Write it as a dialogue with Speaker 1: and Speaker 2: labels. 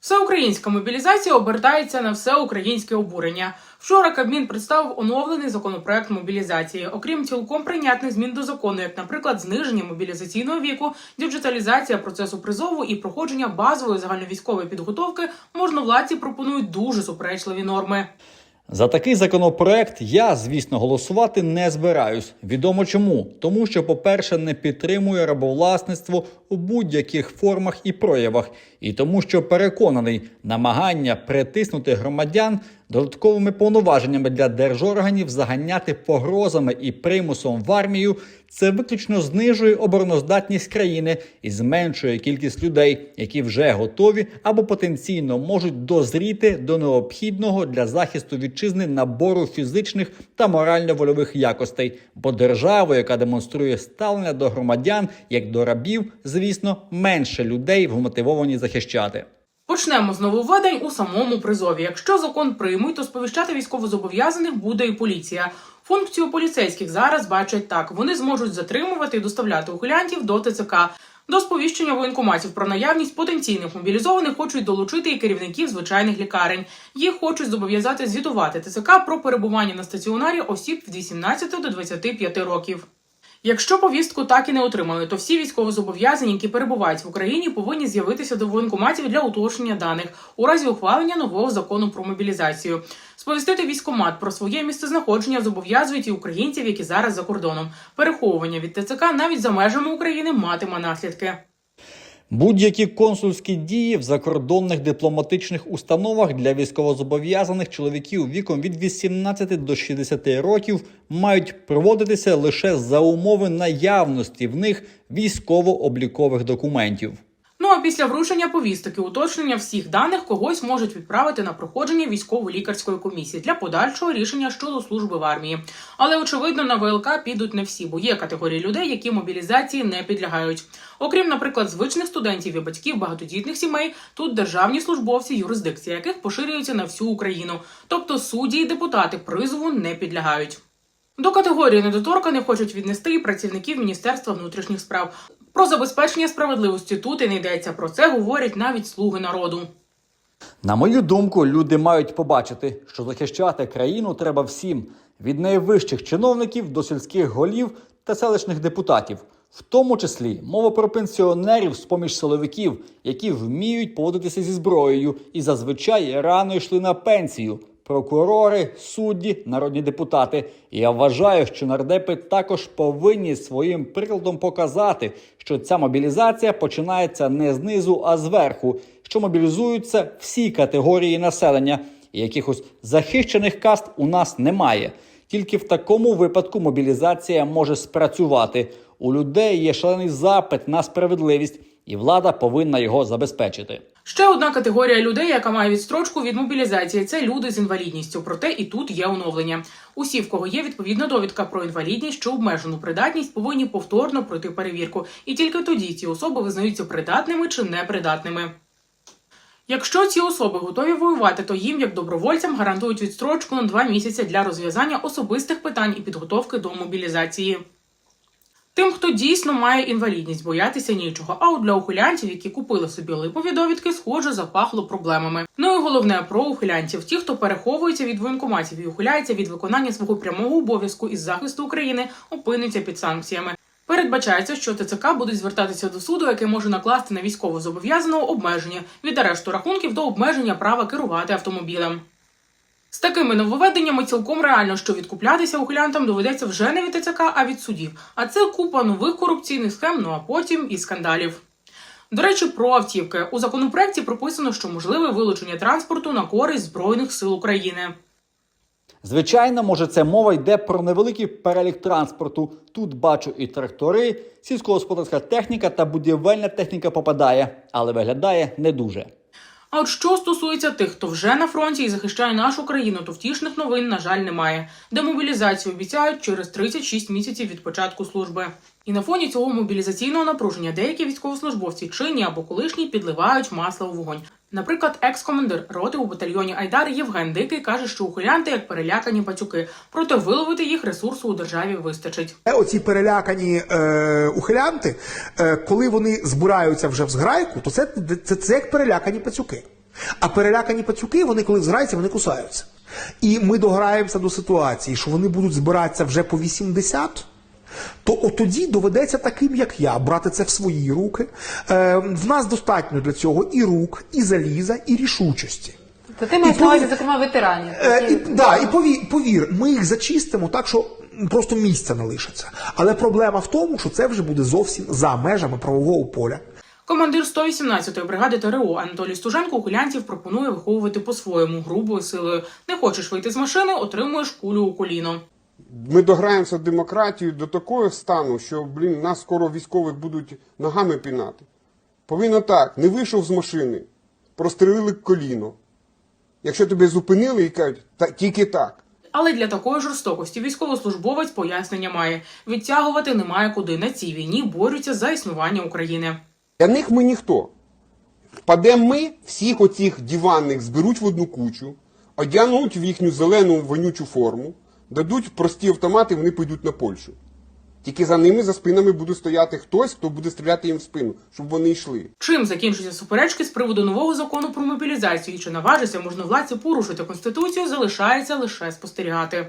Speaker 1: Всеукраїнська мобілізація обертається на всеукраїнське обурення. Вчора Кабмін представив оновлений законопроект мобілізації. Окрім цілком прийнятних змін до закону, як, наприклад, зниження мобілізаційного віку, діджиталізація процесу призову і проходження базової загальновійськової підготовки, можновладці пропонують дуже суперечливі норми.
Speaker 2: За такий законопроект я, звісно, голосувати не збираюсь. Відомо чому. Тому що, по-перше, не підтримує рабовласництво у будь-яких формах і проявах, і тому, що переконаний, намагання притиснути громадян додатковими повноваженнями для держорганів заганяти погрозами і примусом в армію це виключно знижує обороноздатність країни і зменшує кількість людей, які вже готові або потенційно можуть дозріти до необхідного для захисту вітчизни набору фізичних та морально-вольових якостей. Бо держава, яка демонструє ставлення до громадян як до рабів, звісно, менше людей вмотивовані захищати.
Speaker 1: Почнемо з нововведень у самому призові. Якщо закон приймуть, то сповіщати військовозобов'язаних буде і поліція. Функцію поліцейських зараз бачать так: вони зможуть затримувати і доставляти ухилянтів до ТЦК. До сповіщення воєнкоматів про наявність потенційних мобілізованих хочуть долучити і керівників звичайних лікарень. Їх хочуть зобов'язати звітувати ТЦК про перебування на стаціонарі осіб від 18 до 25 років. Якщо повістку так і не отримали, то всі військовозобов'язані, які перебувають в Україні, повинні з'явитися до воєнкоматів для уточнення даних у разі ухвалення нового закону про мобілізацію. Сповістити військомат про своє місцезнаходження зобов'язують і українців, які зараз за кордоном. Переховування від ТЦК навіть за межами України матиме наслідки.
Speaker 2: Будь-які консульські дії в закордонних дипломатичних установах для військовозобов'язаних чоловіків віком від 18 до 60 років мають проводитися лише за умови наявності в них військово-облікових документів.
Speaker 1: Після вручення повісток і уточнення всіх даних когось можуть відправити на проходження військово-лікарської комісії для подальшого рішення щодо служби в армії. Але очевидно на ВЛК підуть не всі, бо є категорії людей, які мобілізації не підлягають. Окрім, наприклад, звичних студентів і батьків багатодітних сімей, тут державні службовці, юрисдикція яких поширюється на всю Україну, тобто судді і депутати призову не підлягають. До категорії недоторканих хочуть віднести і працівників Міністерства внутрішніх справ. Про забезпечення справедливості тут і не йдеться. Про це говорять навіть слуги народу.
Speaker 2: На мою думку, люди мають побачити, що захищати країну треба всім від найвищих чиновників до сільських голів та селищних депутатів, в тому числі мова про пенсіонерів з поміж силовиків, які вміють поводитися зі зброєю і зазвичай рано йшли на пенсію. Прокурори, судді, народні депутати. Я вважаю, що нардепи також повинні своїм прикладом показати, що ця мобілізація починається не знизу, а зверху, що мобілізуються всі категорії населення, і якихось захищених каст у нас немає. Тільки в такому випадку мобілізація може спрацювати. У людей є шалений запит на справедливість, і влада повинна його забезпечити.
Speaker 1: Ще одна категорія людей, яка має відстрочку від мобілізації, це люди з інвалідністю. Проте і тут є оновлення. Усі, в кого є відповідна довідка про інвалідність чи обмежену придатність, повинні повторно пройти перевірку, і тільки тоді ці особи визнаються придатними чи непридатними. Якщо ці особи готові воювати, то їм, як добровольцям, гарантують відстрочку на два місяці для розв'язання особистих питань і підготовки до мобілізації. Тим, хто дійсно має інвалідність, боятися нічого. А от для ухилянтів, які купили собі липові довідки, схоже, запахло проблемами. Ну і головне про ухилянтів: ті, хто переховується від воєнкоматів і ухиляється від виконання свого прямого обов'язку із захисту України, опиниться під санкціями. Передбачається, що ТЦК будуть звертатися до суду, який може накласти на військово зобов'язаного обмеження від арешту рахунків до обмеження права керувати автомобілем. З такими нововведеннями цілком реально, що відкуплятися ухилянтам доведеться вже не від ТЦК, а від судів. А це купа нових корупційних схем, ну а потім і скандалів. До речі, про автівки у законопроекті прописано, що можливе вилучення транспорту на користь збройних сил України.
Speaker 2: Звичайно, може, це мова йде про невеликий перелік транспорту. Тут бачу і трактори, сільськогосподарська техніка та будівельна техніка попадає, але виглядає не дуже.
Speaker 1: А от що стосується тих, хто вже на фронті і захищає нашу країну, то втішних новин, на жаль, немає. Демобілізацію обіцяють через 36 місяців від початку служби. І на фоні цього мобілізаційного напруження деякі військовослужбовці, чинні або колишні, підливають масло у вогонь. Наприклад, екс-командир роти у батальйоні Айдар Євген Дикий каже, що ухилянти як перелякані пацюки, проте виловити їх ресурсу у державі вистачить.
Speaker 3: Оці перелякані е, ухилянти, е, коли вони збираються вже в зграйку, то це, це, це як перелякані пацюки. А перелякані пацюки, вони коли зграються, вони кусаються. І ми дограємося до ситуації, що вони будуть збиратися вже по 80, то от тоді доведеться таким, як я, брати це в свої руки. Е, в нас достатньо для цього і рук, і заліза, і рішучості.
Speaker 4: То ти маєш на увазі, зокрема, ветеранів.
Speaker 3: Е, і, да, і повір, повір, ми їх зачистимо так, що просто місця не лишиться. Але проблема в тому, що це вже буде зовсім за межами правового поля.
Speaker 1: Командир 118-ї бригади ТРО Анатолій Стуженко ухилянтів пропонує виховувати по-своєму грубою силою. Не хочеш вийти з машини, отримуєш кулю у коліно.
Speaker 5: Ми дограємося в демократію до такого стану, що блін, нас скоро військових будуть ногами пінати. Повинно так: не вийшов з машини, прострелили коліно. Якщо тебе зупинили і кажуть, «Та- тільки так.
Speaker 1: Але для такої жорстокості військовослужбовець пояснення має. Відтягувати немає куди. На цій війні борються за існування України.
Speaker 5: Для них ми ніхто. Впадемо ми, всіх оцих диванних зберуть в одну кучу, одягнуть в їхню зелену вонючу форму, дадуть прості автомати, вони підуть на Польщу. Тільки за ними, за спинами буде стояти хтось, хто буде стріляти їм в спину, щоб вони йшли.
Speaker 1: Чим закінчаться суперечки з приводу нового закону про мобілізацію? І Чи наважиться можновладці порушити конституцію? Залишається лише спостерігати.